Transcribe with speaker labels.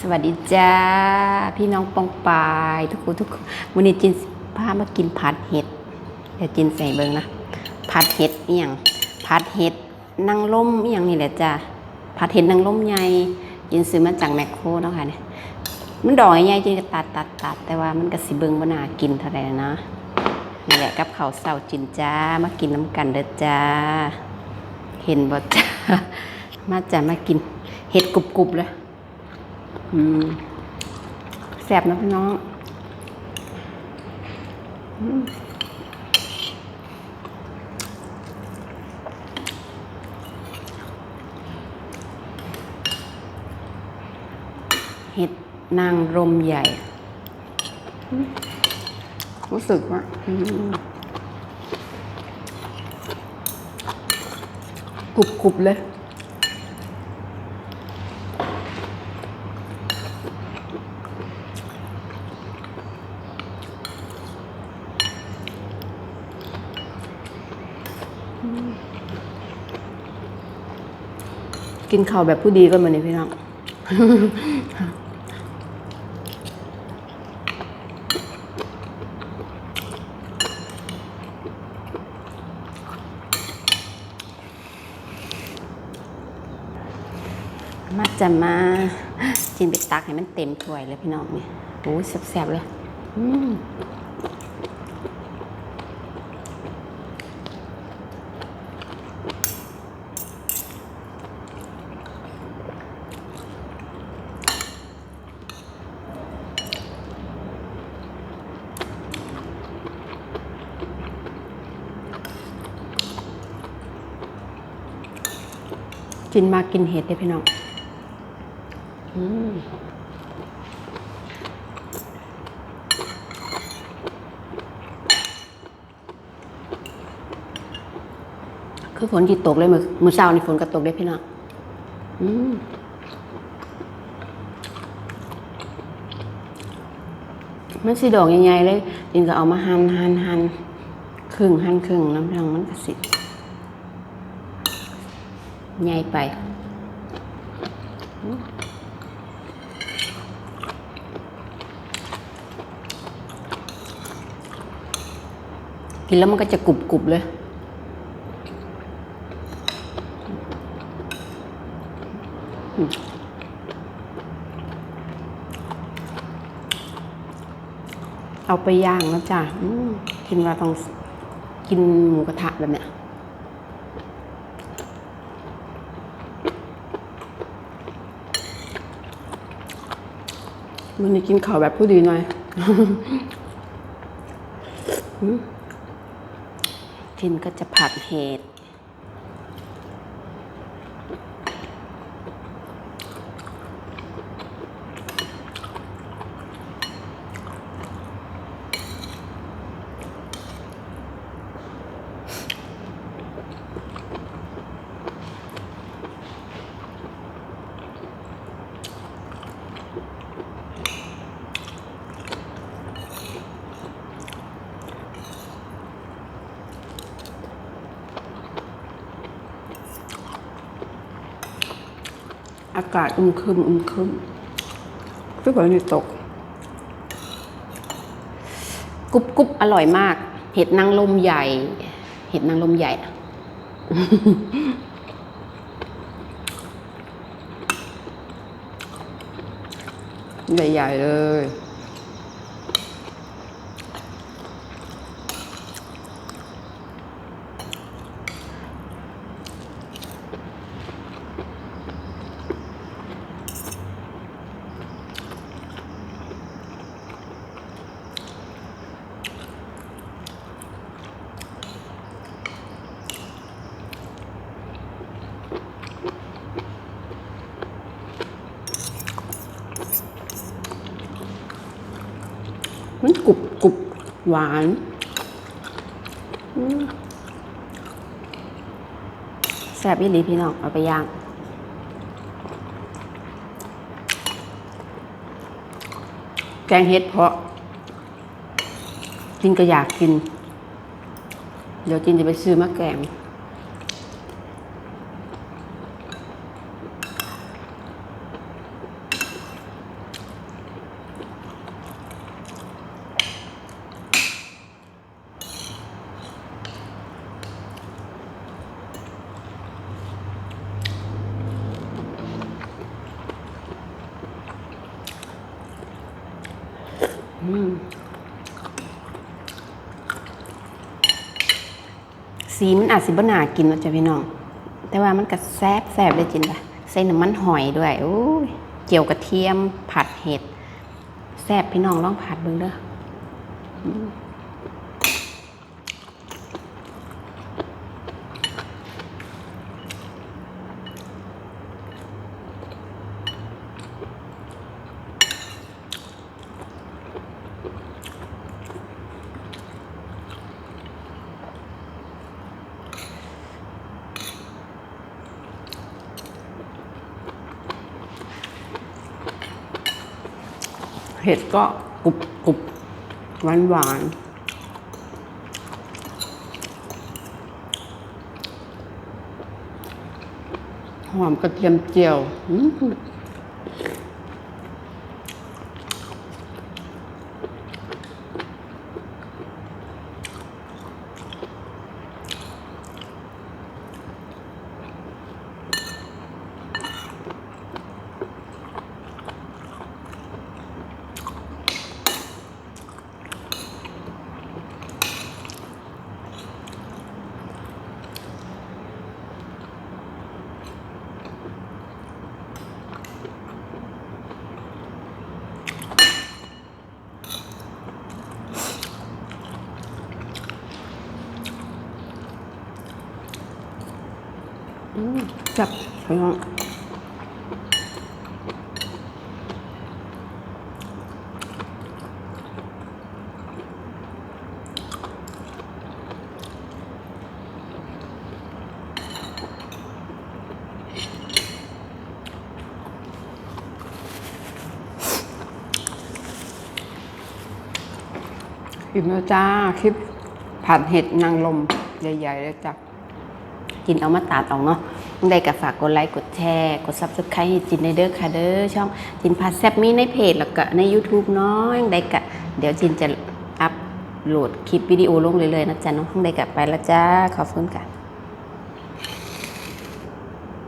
Speaker 1: สวัสดีจ้า พี่น้องปองปายทุกคนทุกคนวันนี้จินพามากินผัดเห็ดเดี๋ยวจินใส่เบิ้งนะผัดเห็ดเอียงผัดเห็ดนางล่มเอียงนี่แหละจ้าผัดเห็ดนางล่มใหญ่จินซื้อมาจากแมคโครเนาะค่ะเนี่ยมันดอกใหญ่จินก็ตัดตัดตัดแต่ว่ามันก็สิเบิ้งบ่น่ากินเท่าไหร่นะนี่แหละกับข้าวเสาจินจ้ามากินน้ำกันเด้อจ้า เห็นบ่จ้ามาจ้ามากินเห็ดกรุบๆเลย อืมแสบนะพี่น้องเห็ดนางรมใหญ่ รู้สึกว่าอืมกรุบๆเลย กินข้าวแบบผู้ดีก็มาเนี่ยพี่น้องมาจะมาจินไปตักให้มันเต็มถ้วยเลยพี่น้องเนี่ยโอ้ยแซ่บๆเลย อืม จินมากินเห็ดได้พี่น้องคือฝนที่ตกเลยมือมือเช้านี่ฝนก็ตกได้พี่น้องอืมมันสีดอกใหญ่ๆเลยจินก็เอามาหั่นหั่นหั่นครึ่งหั่นครึ่งน้ำพี่น้องมันก็สิ ใหญ่ไปกินแล้วมันก็จะกรุบกรุบเลย เอาไปย่างแล้วจ้ะกินว่าต้องกินหมูกระทะแบบเนี้ย มันนี้กินข่าวแบบผู้ดีหน่อยทินก็จะผัดเห็ด อากาศอึมครึมอึมครึมทุกคนนี่ตกกรุบกรุบอร่อยมาก เห็ดนางลมใหญ่ เห็ดนางลมใหญ่ใหญ่ๆเลย มันกรุบกรุบ หวานแซ่บอีหลีพี่น้องเอาไปย่างแกงเห็ดเพาะ กินก็อยากกิน เดี๋ยวจินจะไปซื้อมาแกง สีมันอาจสิบหนากินว่าจะพี่น้อง แต่ว่ามันก็แซบแซบเลยจินปะใส่น้ำมันหอยด้วยโอ้ยเจียวกระเทียมผัดเห็ดแซบพี่น้องลองผัดเบิ่งเด้อ ผ็ดก็กรุบกรุบหวานหวานหอมกระเทียมเจียว จับพี่น้องอิ่มแล้วจ้าคลิปผัดเห็ดนางลมใหญ่ๆเลยจ้ะจินเอามาตัดออกเนาะ ได้กับฝากกดไลค์กดแชร์กด subscribe จินในเด้อค่ะเด้อช่องจินพาแซบมีในเพจแล้วก็ใน YouTube เนาะยังได้กะเดี๋ยวจินจะอัพโหลดคลิปวิดีโอลงเลยๆนะจ๊ะน้องได้กะไปแล้วจ้าขอบคุณค่ะ